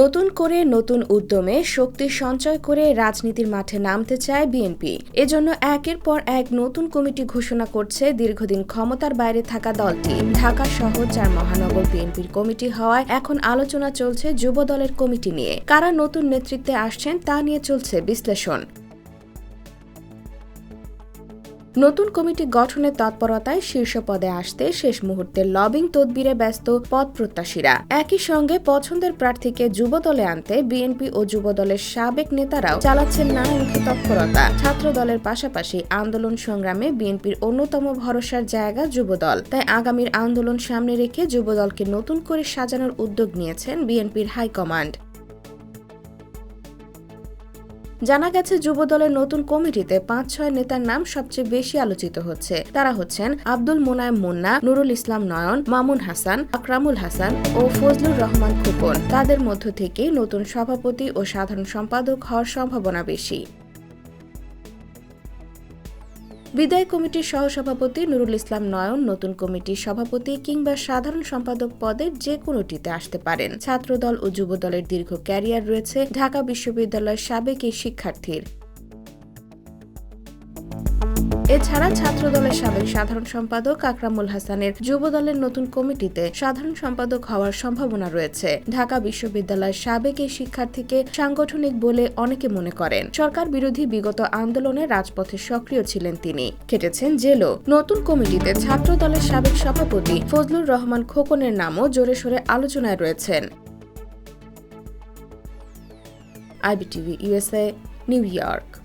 নতুন করে নতুন উদ্যমে শক্তি সঞ্চয় করে রাজনীতির মাঠে নামতে চায় বিএনপি। এজন্য একের পর এক নতুন কমিটি ঘোষণা করছে দীর্ঘদিন ক্ষমতার বাইরে থাকা দলটি। ঢাকা শহর চার মহানগর বিএনপির কমিটি হওয়ায় এখন আলোচনা চলছে যুব দলের কমিটি নিয়ে। কারা নতুন নেতৃত্বে আসছেন তা নিয়ে চলছে বিশ্লেষণ। নতুন কমিটি গঠনের তৎপরতায় শীর্ষ পদে আসতে শেষ মুহূর্তে লবিং তদবিরে ব্যস্ত পদ প্রত্যাশীরা। একই সঙ্গে পছন্দের প্রার্থীকে যুব দলে আনতে বিএনপি ও যুব দলের সাবেক নেতারাও চালাচ্ছেন নানামুখী তৎপরতা। ছাত্র দলের পাশাপাশি আন্দোলন সংগ্রামে বিএনপির অন্যতম ভরসার জায়গা যুবদল। তাই আগামীর আন্দোলন সামনে রেখে যুবদলকে নতুন করে সাজানোর উদ্যোগ নিয়েছেন বিএনপির হাইকমান্ড। জানা গেছে, যুবদলের নতুন কমিটিতে পাঁচ, ছয় নেতার নাম সবচেয়ে বেশি আলোচিত হচ্ছে। তারা হচ্ছেন আব্দুল মোনায়েম মুন্না, নুরুল ইসলাম নয়ন, মামুন হাসান, আকরামুল হাসান ও ফজলুর রহমান খোকন। তাদের মধ্য থেকে নতুন সভাপতি ও সাধারণ সম্পাদক হওয়ার সম্ভাবনা বেশি। বিদায় কমিটির সহসভাপতি নুরুল ইসলাম নয়ন নতুন কমিটির সভাপতি কিংবা সাধারণ সম্পাদক পদের যে কোনোটিতে আসতে পারেন। ছাত্রদল ও যুবদলের দীর্ঘ ক্যারিয়ার রয়েছে ঢাকা বিশ্ববিদ্যালয়ের সাবেক এই শিক্ষার্থীর। এছাড়া ছাত্র দলের সাবেক সাধারণ সম্পাদক আকরামুল হাসানের যুব দলের নতুন কমিটিতে সাধারণ সম্পাদক হওয়ার সম্ভাবনা রয়েছে। ঢাকা বিশ্ববিদ্যালয়ের সাবেক এই শিক্ষার্থীকে সাংগঠনিক বলে অনেকে মনে করেন। সরকার বিরোধী বিগত আন্দোলনে রাজপথে সক্রিয় ছিলেন তিনি। খেটেছেন জেলও। নতুন কমিটিতে ছাত্র দলের সাবেক সভাপতি ফজলুর রহমান খোকনের নামও জোরে সোরে আলোচনায় রয়েছেন। IBTV USA New York.